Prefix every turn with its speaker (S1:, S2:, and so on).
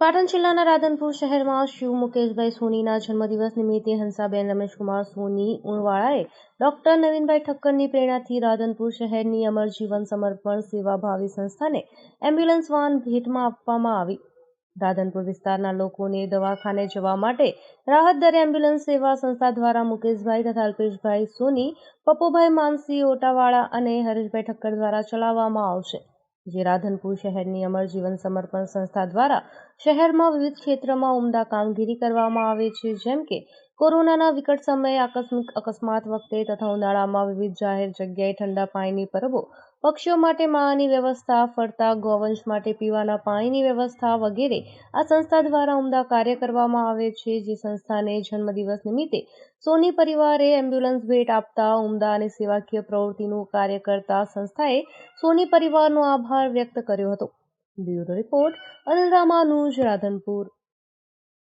S1: પાટણ જિલ્લાના રાધનપુર શહેરમાં શિવ મુકેશભાઈ સોનીના જન્મદિવસ નિમિત્તે હંસાબેન રમેશકુમાર સોની ઉણવાળાએ ડોક્ટર નવીનભાઈ ઠક્કરની પ્રેરણાથી રાધનપુર શહેરની અમર જીવન સમર્પણ સેવાભાવી સંસ્થાને એમ્બ્યુલન્સ વાન ભેટમાં આપવામાં આવી. રાધનપુર વિસ્તારના લોકોને દવાખાને જવા માટે રાહત દરે એમ્બ્યુલન્સ સેવા સંસ્થા દ્વારા મુકેશભાઈ તથા અલ્પેશભાઈ સોની, પપ્પુભાઈ માનસી, ઓટાવાળા અને હરેશભાઈ ઠક્કર દ્વારા ચલાવવામાં આવશે. જે રાધનપુર શહેરની અમર જીવન સમર્પણ સંસ્થા દ્વારા શહેરમાં વિવિધ ક્ષેત્રમાં ઉમદા કામગીરી કરવામાં આવે છે, જેમ કે કોરોનાના વિકટ સમયે આકસ્મિક, અકસ્માત વખતે તથા ઉનાળામાં વિવિધ જાહેર જગ્યાએ ઠંડા પાણીની પરબો, પક્ષીઓ માટે માળાની વ્યવસ્થા, ફરતા ગૌવંશ માટે પીવાના પાણીની વ્યવસ્થા વગેરે આ સંસ્થા દ્વારા ઉમદા કાર્ય કરવામાં આવે છે. જે સંસ્થાને જન્મદિવસ નિમિત્તે સોની પરિવારે એમ્બ્યુલન્સ ભેટ આપતા ઉમદા અને સેવાકીય પ્રવૃત્તિનું કાર્ય કરતા સંસ્થાએ સોની પરિવારનો આભાર વ્યક્ત કર્યો હતો. Bureau report Anil Ramanuj, Radhanpur.